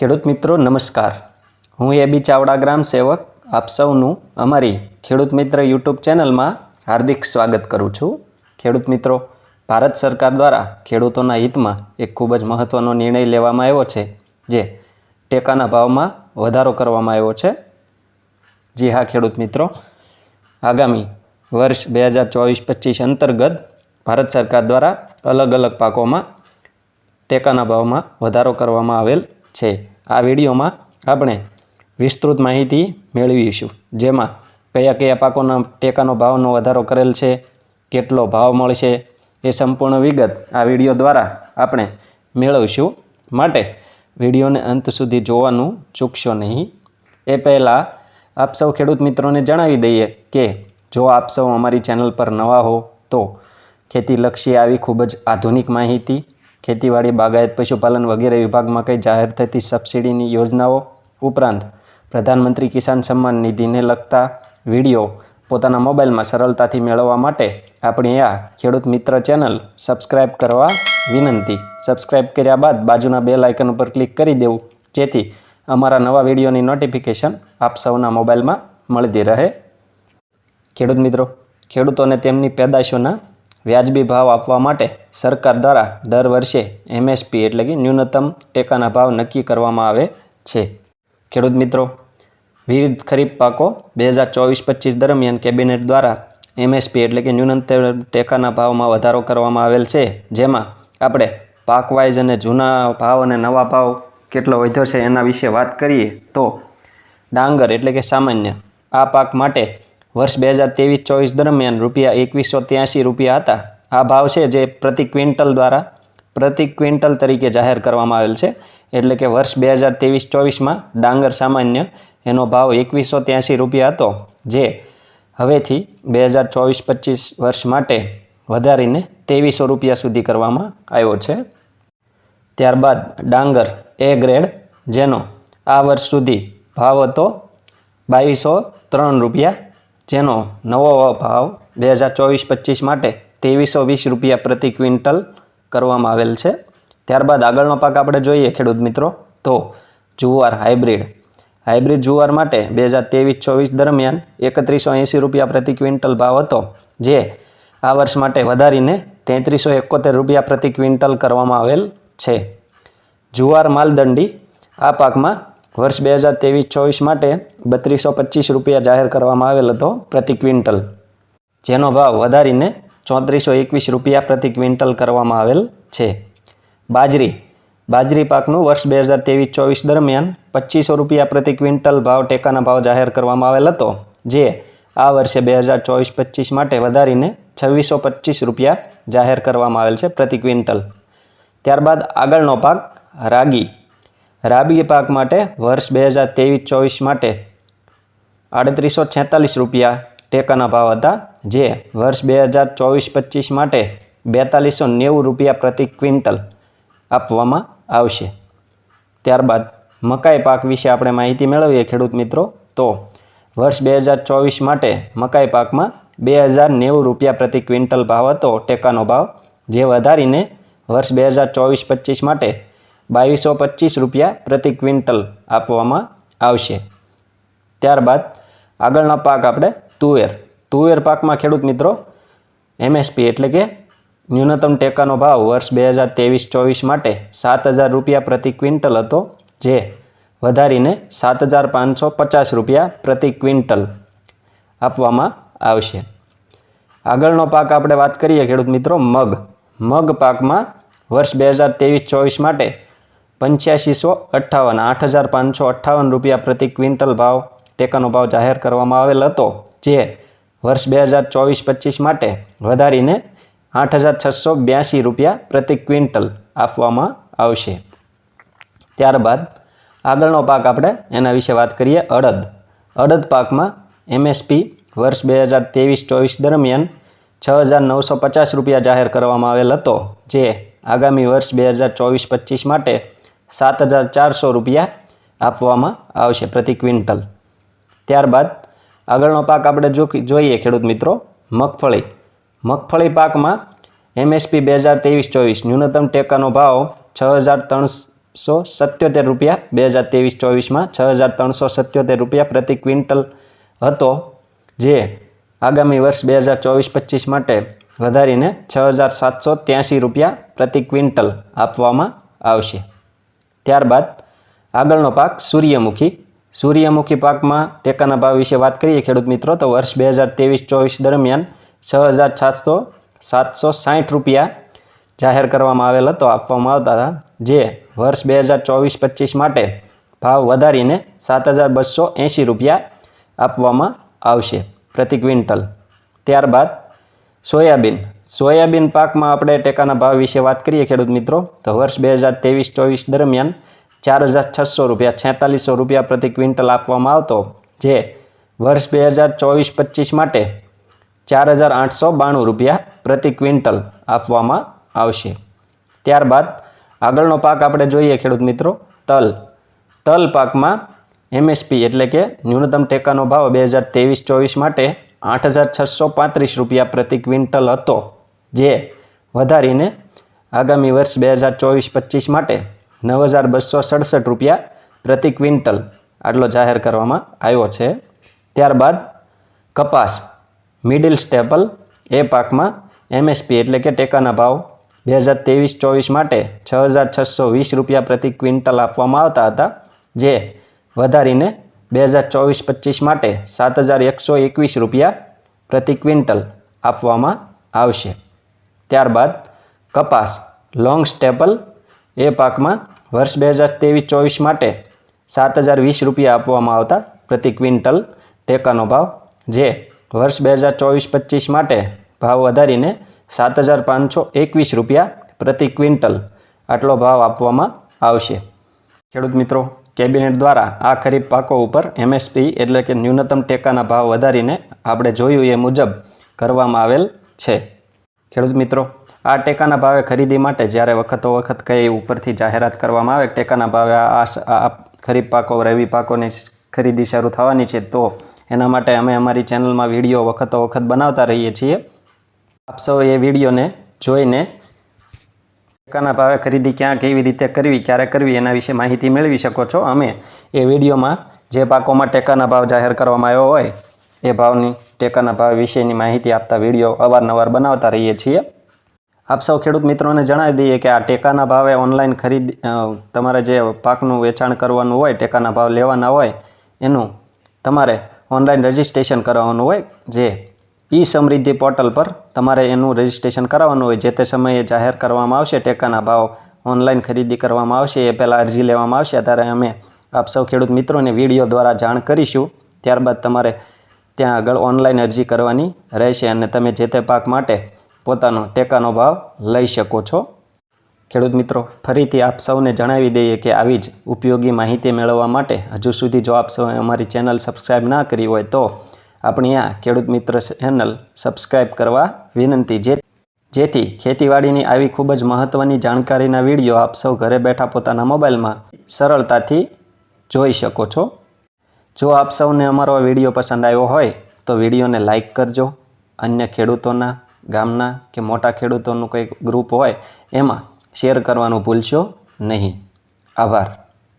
ખેડૂત મિત્રો, નમસ્કાર. હું એબી ચાવડા ગ્રામ સેવક, આપ સૌનું અમારી ખેડૂત મિત્ર યુટ્યુબ ચેનલમાં હાર્દિક સ્વાગત કરું છું. ખેડૂત મિત્રો, ભારત સરકાર દ્વારા ખેડૂતોના હિતમાં એક ખૂબ જ મહત્ત્વનો નિર્ણય લેવામાં આવ્યો છે, જે ટેકાના ભાવમાં વધારો કરવામાં આવ્યો છે. જી હા, ખેડૂત મિત્રો. આગામી વર્ષ બે હજાર ચોવીસ પચીસ અંતર્ગત ભારત સરકાર દ્વારા અલગ અલગ પાકોમાં ટેકાના ભાવમાં વધારો કરવામાં આવેલ છે. આ વિડીયોમાં આપણે વિસ્તૃત માહિતી મેળવીશું. જેમાં કયા કયા પાકોના ટેકાનો ભાવનો વધારો કરેલ છે, કેટલો ભાવ મળશે, એ સંપૂર્ણ વિગત આ વીડિયો દ્વારા આપણે મેળવીશું. માટે વિડીયોને અંત સુધી જોવાનું ચૂકશો નહીં. એ પહેલાં આપ સૌ ખેડૂત મિત્રોને જણાવી દઈએ કે જો આપ સૌ અમારી ચેનલ પર નવા હો તો ખેતીલક્ષી આવી ખૂબ જ આધુનિક માહિતી ખેતીવાડી, બાગાયત, પશુપાલન વગેરે વિભાગમાં કઈ જાહેર થતી સબસિડીની યોજનાઓ? ઉપરાંત પ્રધાનમંત્રી કિસાન સન્માન નિધિને લગતા વીડિયો પોતાના મોબાઈલમાં સરળતાથી મેળવવા માટે આપણી આ ખેડૂત મિત્ર ચેનલ સબસ્ક્રાઈબ કરવા વિનંતી. સબસ્ક્રાઈબ કર્યા બાદ બાજુના બે લાઇકન ઉપર ક્લિક કરી દેવું, જેથી અમારા નવા વિડીયોની નોટિફિકેશન આપ સૌના મોબાઈલમાં મળતી રહે. ખેડૂત મિત્રો, ખેડૂતોને તેમની પેદાશોના વ્યાજબી ભાવ આપવા માટે સરકાર દ્વારા દર વર્ષે એમએસપી એટલે કે ન્યૂનતમ ટેકાના ભાવ નક્કી કરવામાં આવે છે. ખેડૂત મિત્રો, વિવિધ ખરીફ પાકો બે હજાર ચોવીસ પચીસ દરમિયાન કેબિનેટ દ્વારા એમએસપી એટલે કે ન્યૂનતમ ટેકાના ભાવમાં વધારો કરવામાં આવેલ છે. જેમાં આપણે પાકવાઇઝ અને જૂના ભાવ અને નવા ભાવ કેટલો વધ્યો છે એના વિશે વાત કરીએ તો ડાંગર એટલે કે સામાન્ય આ પાક માટે વર્ષ બે હજાર ત્રેવીસ ચોવીસ દરમિયાન રૂપિયા એકવીસો ત્યાંસી રૂપિયા હતા. આ ભાવ છે જે પ્રતિ ક્વિન્ટલ દ્વારા, પ્રતિ ક્વિન્ટલ તરીકે જાહેર કરવામાં આવેલ છે. એટલે કે વર્ષ બે હજાર ત્રેવીસ ચોવીસમાં ડાંગર સામાન્ય એનો ભાવ એકવીસો ત્યાંસી રૂપિયા હતો, જે હવેથી બે હજાર ચોવીસ પચીસ વર્ષ માટે વધારીને ત્રેવીસો રૂપિયા સુધી કરવામાં આવ્યો છે. ત્યારબાદ ડાંગર એ ગ્રેડ, જેનો આ વર્ષ સુધી ભાવ હતો બાવીસો ત્રણ રૂપિયા જેનો નવો ભાવ બે હજાર ચોવીસ પચીસ માટે ત્રેવીસો વીસ રૂપિયા પ્રતિ ક્વિન્ટલ કરવામાં આવેલ છે. ત્યારબાદ આગળનો પાક આપણે જોઈએ, ખેડૂત મિત્રો, તો જુવાર હાઇબ્રિડ. હાઇબ્રિડ જુવાર માટે બે હજાર ત્રેવીસ ચોવીસ દરમિયાન એકત્રીસો એંસી રૂપિયા પ્રતિ ક્વિન્ટલ ભાવ હતો, જે આ વર્ષ માટે વધારીને તેત્રીસો એકોતેર રૂપિયા પ્રતિ ક્વિન્ટલ કરવામાં આવેલ છે. જુવાર માલદંડી આ પાકમાં વર્ષ બે હજાર ત્રેવીસ ચોવીસ માટે બત્રીસો પચીસ રૂપિયા જાહેર કરવામાં આવેલ હતો પ્રતિ ક્વિન્ટલ. જેનો ભાવ વધારીને ચોત્રીસો એકવીસ રૂપિયા પ્રતિ ક્વિન્ટલ કરવામાં આવેલ છે. બાજરી. બાજરી પાકનું વર્ષ બે હજાર ત્રેવીસ ચોવીસ દરમિયાન પચીસો રૂપિયા પ્રતિ ક્વિન્ટલ ભાવ ટેકાના ભાવ જાહેર કરવામાં આવેલ હતો, જે આ વર્ષે બે હજાર ચોવીસ પચીસ માટે વધારીને છવ્વીસો પચીસ રૂપિયા જાહેર કરવામાં આવેલ છે પ્રતિ ક્વિન્ટલ. ત્યારબાદ આગળનો પાક રાગી. રાબી પાક માટે વર્ષ બે હજાર ત્રેવીસ ચોવીસ માટે આડત્રીસો છેતાલીસ રૂપિયા ટેકાના ભાવ હતા, જે વર્ષ બે હજાર ચોવીસ પચીસ માટે બેતાલીસો નેવું રૂપિયા પ્રતિ ક્વિન્ટલ આપવામાં આવશે. ત્યારબાદ મકાઈ પાક વિશે આપણે માહિતી મેળવીએ, ખેડૂત મિત્રો. તો વર્ષ બે હજાર ચોવીસ માટે મકાઈ પાકમાં બે હજાર નેવું રૂપિયા પ્રતિ ક્વિન્ટલ ભાવ હતો, ટેકાનો ભાવ જે વધારીને વર્ષ બે હજાર ચોવીસ પચીસ માટે બાવીસો પચીસ રૂપિયા પ્રતિ ક્વિન્ટલ આપવામાં આવશે. ત્યારબાદ આગળનો પાક આપણે તુવેર. તુવેર પાકમાં ખેડૂત મિત્રો, એમએસપી એટલે કે ન્યૂનતમ ટેકાનો ભાવ વર્ષ બે હજાર ત્રેવીસ ચોવીસ માટે સાત હજાર રૂપિયા પ્રતિ ક્વિન્ટલ હતો, જે વધારીને સાત હજાર પાંચસો પચાસ રૂપિયા પ્રતિ ક્વિન્ટલ આપવામાં આવશે. આગળનો પાક આપણે વાત કરીએ ખેડૂત મિત્રો, મગ. મગ પાકમાં વર્ષ બે હજાર ત્રેવીસ ચોવીસ માટે પંચ્યાસીસો અઠ્ઠાવન આઠ હજાર પાંચસો અઠ્ઠાવન રૂપિયા પ્રતિ ક્વિન્ટલ ભાવ ટેકાનો ભાવ જાહેર કરવામાં આવેલ હતો, જે વર્ષ બે હજાર ચોવીસ પચીસ માટે વધારીને આઠ હજાર છસો બ્યાસી રૂપિયા પ્રતિ ક્વિન્ટલ આપવામાં આવશે. ત્યારબાદ આગળનો પાક આપણે એના વિશે વાત કરીએ, અડદ. અડદ પાકમાં એમએસપી વર્ષ બે હજાર ત્રેવીસ ચોવીસ દરમિયાન છ હજાર નવસો પચાસ રૂપિયા જાહેર કરવામાં આવેલ હતો, જે આગામી વર્ષ બે હજાર ચોવીસ પચીસ માટે સાત હજાર ચારસો રૂપિયા આપવામાં આવશે પ્રતિ ક્વિન્ટલ. ત્યારબાદ આગળનો પાક આપણે જોઈએ ખેડૂત મિત્રો, મગફળી. મગફળી પાકમાં એમએસપી બે હજાર ત્રેવીસ ચોવીસ ન્યૂનતમ ટેકાનો ભાવ છ હજાર ત્રણસો સત્યોતેર રૂપિયા, બે હજાર ત્રેવીસ ચોવીસમાં છ હજાર ત્રણસો સત્યોતેર રૂપિયા પ્રતિ ક્વિન્ટલ હતો, જે આગામી વર્ષ બે હજાર ચોવીસ પચીસ માટે વધારીને છ હજાર સાતસો ત્યાંસી રૂપિયા પ્રતિ ક્વિન્ટલ આપવામાં આવશે. ત્યારબાદ આગળનો પાક સૂર્યમુખી. સૂર્યમુખી પાકમાં ટેકાના ભાવ વિશે વાત કરીએ, ખેડૂત મિત્રો, તો વર્ષ બે હજાર ત્રેવીસ ચોવીસ દરમિયાન છ હજાર સાતસો સાતસો સાઠ રૂપિયા જાહેર કરવામાં આવેલ હતો, આપવામાં આવતા હતા, જે વર્ષ બે હજાર ચોવીસ પચીસ માટે ભાવ વધારીને સાત હજાર બસો એંશી રૂપિયા આપવામાં આવશે પ્રતિ ક્વિન્ટલ. ત્યારબાદ સોયાબીન. સોયાબીન પાકમાં આપણે ટેકાના ભાવ વિશે વાત કરીએ, ખેડૂત મિત્રો. તો વર્ષ બે હજાર ત્રેવીસ ચોવીસ દરમિયાન ચાર હજાર છસો રૂપિયા છેતાલીસો રૂપિયા પ્રતિ ક્વિન્ટલ આપવામાં આવતો, જે વર્ષ બે હજાર ચોવીસ પચીસ માટે ચાર હજાર આઠસો બાણું રૂપિયા પ્રતિ ક્વિન્ટલ આપવામાં આવશે. ત્યારબાદ આગળનો પાક આપણે જોઈએ, ખેડૂત મિત્રો, તલ. તલ પાકમાં એમએસપી એટલે કે ન્યૂનતમ ટેકાનો ભાવ બે હજાર ત્રેવીસ ચોવીસ માટે આઠ હજાર છસો પાંત્રીસ રૂપિયા પ્રતિ ક્વિન્ટલ હતો. જે વધારીને આગામી વર્ષ બે હજાર ચોવીસ પચીસ માટે નવ હજાર બસો સડસઠ રૂપિયા પ્રતિ ક્વિન્ટલ આટલો જાહેર કરવામાં આવ્યો છે. ત્યારબાદ કપાસ, મિડિલ સ્ટેપલ, એ પાકમાં એમએસપી એટલે કે ટેકાના ભાવ બે હજાર ત્રેવીસ ચોવીસ માટે છ હજાર છસો વીસ રૂપિયા પ્રતિ ક્વિન્ટલ આપવામાં આવતા હતા, જે વધારીને બે હજાર ચોવીસ પચીસ માટે સાત હજાર એકસો એકવીસ રૂપિયા પ્રતિ ક્વિન્ટલ આપવામાં આવશે. ત્યારબાદ કપાસ, લોંગ સ્ટેપલ, એ પાકમાં વર્ષ બે હજાર ત્રેવીસ ચોવીસ માટે સાત હજાર વીસ રૂપિયા આપવામાં આવતા પ્રતિ ક્વિન્ટલ ટેકાનો ભાવ, જે વર્ષ બે હજાર ચોવીસ પચીસ માટે ભાવ વધારીને સાત હજાર પાંચસો એકવીસ રૂપિયા પ્રતિ ક્વિન્ટલ આટલો ભાવ આપવામાં આવશે. ખેડૂત મિત્રો, કેબિનેટ દ્વારા આ ખરીફ પાકો ઉપર એમએસપી એટલે કે ન્યૂનતમ ટેકાના ભાવ વધારીને આપણે જોયું એ મુજબ કરવામાં આવેલ છે. ખેડૂત મિત્રો, આ ટેકાના ભાવે ખરીદી માટે જ્યારે વખતો વખત કઈ ઉપરથી જાહેરાત કરવામાં આવે, ટેકાના ભાવે આ ખરીફ પાકો, રવિ પાકોની ખરીદી શરૂ થવાની છે, તો એના માટે અમે અમારી ચેનલમાં વીડિયો વખતો વખત બનાવતા રહીએ છીએ. આપ સૌ એ વિડીયોને જોઈને ટેકાના ભાવે ખરીદી ક્યાં કેવી રીતે કરવી, ક્યારે કરવી, એના વિશે માહિતી મેળવી શકો છો. અમે એ વિડીયોમાં જે પાકોમાં ટેકાના ભાવ જાહેર કરવામાં આવ્યો હોય, એ ભાવની ટેકાના ભાવ વિશેની માહિતી આપતા વીડિયો અવારનવાર બનાવતા રહીએ છીએ. આપ સૌ ખેડૂત મિત્રોને જણાવી દઈએ કે આ ટેકાના ભાવે ઓનલાઈન ખરીદ તમારે જે પાકનું વેચાણ કરવાનું હોય, ટેકાના ભાવ લેવાના હોય, એનું તમારે ઓનલાઈન રજિસ્ટ્રેશન કરાવવાનું હોય, જે ઈ સમૃદ્ધિ પોર્ટલ પર તમારે એનું રજિસ્ટ્રેશન કરાવવાનું હોય, જે તે સમયે જાહેર કરવામાં આવશે, ટેકાના ભાવ ઓનલાઈન ખરીદી કરવામાં આવશે, એ પહેલાં અરજી લેવામાં આવશે, ત્યારે અમે આપ સૌ ખેડૂત મિત્રોને વીડિયો દ્વારા જાણ કરીશું. ત્યારબાદ તમારે ત્યાં આગળ ઓનલાઈન અરજી કરવાની રહેશે અને તમે જે તે પાક માટે પોતાનો ટેકાનો ભાવ લઈ શકો છો. ખેડૂત મિત્રો, ફરીથી આપ સૌને જણાવી દઈએ કે આવી જ ઉપયોગી માહિતી મેળવવા માટે હજુ સુધી જો આપ સૌએ અમારી ચેનલ સબસ્ક્રાઈબ ના કરી હોય તો આપણી આ ખેડૂત મિત્ર ચેનલ સબસ્ક્રાઈબ કરવા વિનંતી. જે જેથી ખેતીવાડીની આવી ખૂબ જ મહત્ત્વની જાણકારીના વીડિયો આપ સૌ ઘરે બેઠા પોતાના મોબાઈલમાં સરળતાથી જોઈ શકો છો. જો આપ સૌને અમારો આ વીડિયો પસંદ આવ્યો હોય, તો વિડીયોને લાઇક કરજો. અન્ય ખેડૂતોના, ગામના કે મોટા ખેડૂતોનું કંઈક ગ્રુપ હોય, એમાં શેર કરવાનું ભૂલશો નહીં. આભાર.